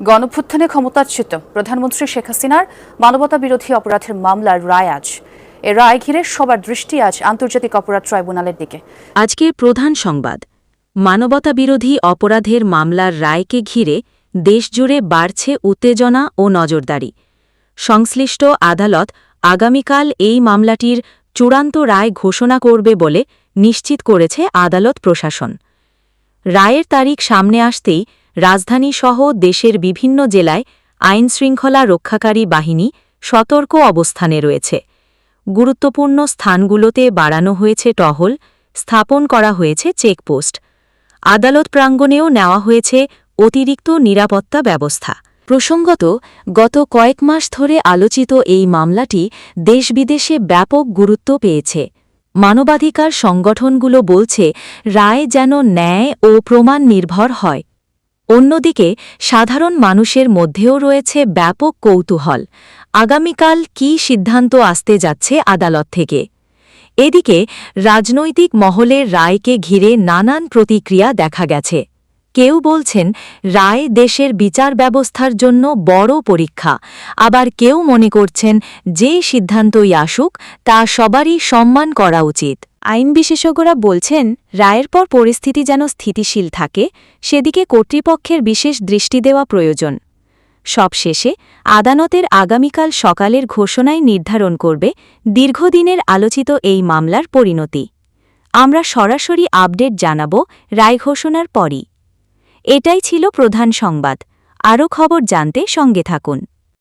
গণভ্যুত্থানে ক্ষমতাচ্যুত প্রধানমন্ত্রী শেখ হাসিনার মানবতা বিরোধী অপরাধের মামলার রায় আজ। এ রায় ঘিরে সবার দৃষ্টি আজ আন্তর্জাতিক অপরাধ ট্রাইব্যুনালের দিকে। আজকের প্রধান সংবাদ। মানবতাবিরোধী অপরাধের মামলার রায়কে ঘিরে দেশজুড়ে বাড়ছে উত্তেজনা ও নজরদারি। সংশ্লিষ্ট আদালত আগামীকাল এই মামলাটির চূড়ান্ত রায় ঘোষণা করবে বলে নিশ্চিত করেছে আদালত প্রশাসন। রায়ের তারিখ সামনে আসতেই রাজধানীসহ দেশের বিভিন্ন জেলায় আইনশৃঙ্খলা রক্ষাকারী বাহিনী সতর্ক অবস্থানে রয়েছে। গুরুত্বপূর্ণ স্থানগুলোতে বাড়ানো হয়েছে টহল, স্থাপন করা হয়েছে চেকপোস্ট। আদালত প্রাঙ্গণেও নেওয়া হয়েছে অতিরিক্ত নিরাপত্তা ব্যবস্থা। প্রসঙ্গত, গত কয়েক মাস ধরে আলোচিত এই মামলাটি দেশবিদেশে ব্যাপক গুরুত্ব পেয়েছে। মানবাধিকার সংগঠনগুলো বলছে, রায় যেন ন্যায় ও প্রমাণ নির্ভর হয়। অন্যদিকে, সাধারণ মানুষের মধ্যেও রয়েছে ব্যাপক কৌতূহল। আগামীকাল কি সিদ্ধান্ত আসতে যাচ্ছে আদালত থেকে? এদিকে, রাজনৈতিক মহলের রায়কে ঘিরে নানান প্রতিক্রিয়া দেখা গেছে। কেউ বলছেন, রায় দেশের বিচার ব্যবস্থার জন্য বড় পরীক্ষা। আবার কেউ মনে করছেন, যে সিদ্ধান্তই আসুক, তা সবারই সম্মান করা উচিত। আইন বিশেষজ্ঞরা বলছেন, রায়ের পর পরিস্থিতি যেন স্থিতিশীল থাকে, সেদিকে কর্তৃপক্ষের বিশেষ দৃষ্টি দেওয়া প্রয়োজন। সবশেষে, আদালতের আগামীকাল সকালের ঘোষণায় নির্ধারণ করবে দীর্ঘদিনের আলোচিত এই মামলার পরিণতি। আমরা সরাসরি আপডেট জানাব রায় ঘোষণার পরই। এটাই ছিল প্রধান সংবাদ। আরও খবর জানতে সঙ্গে থাকুন।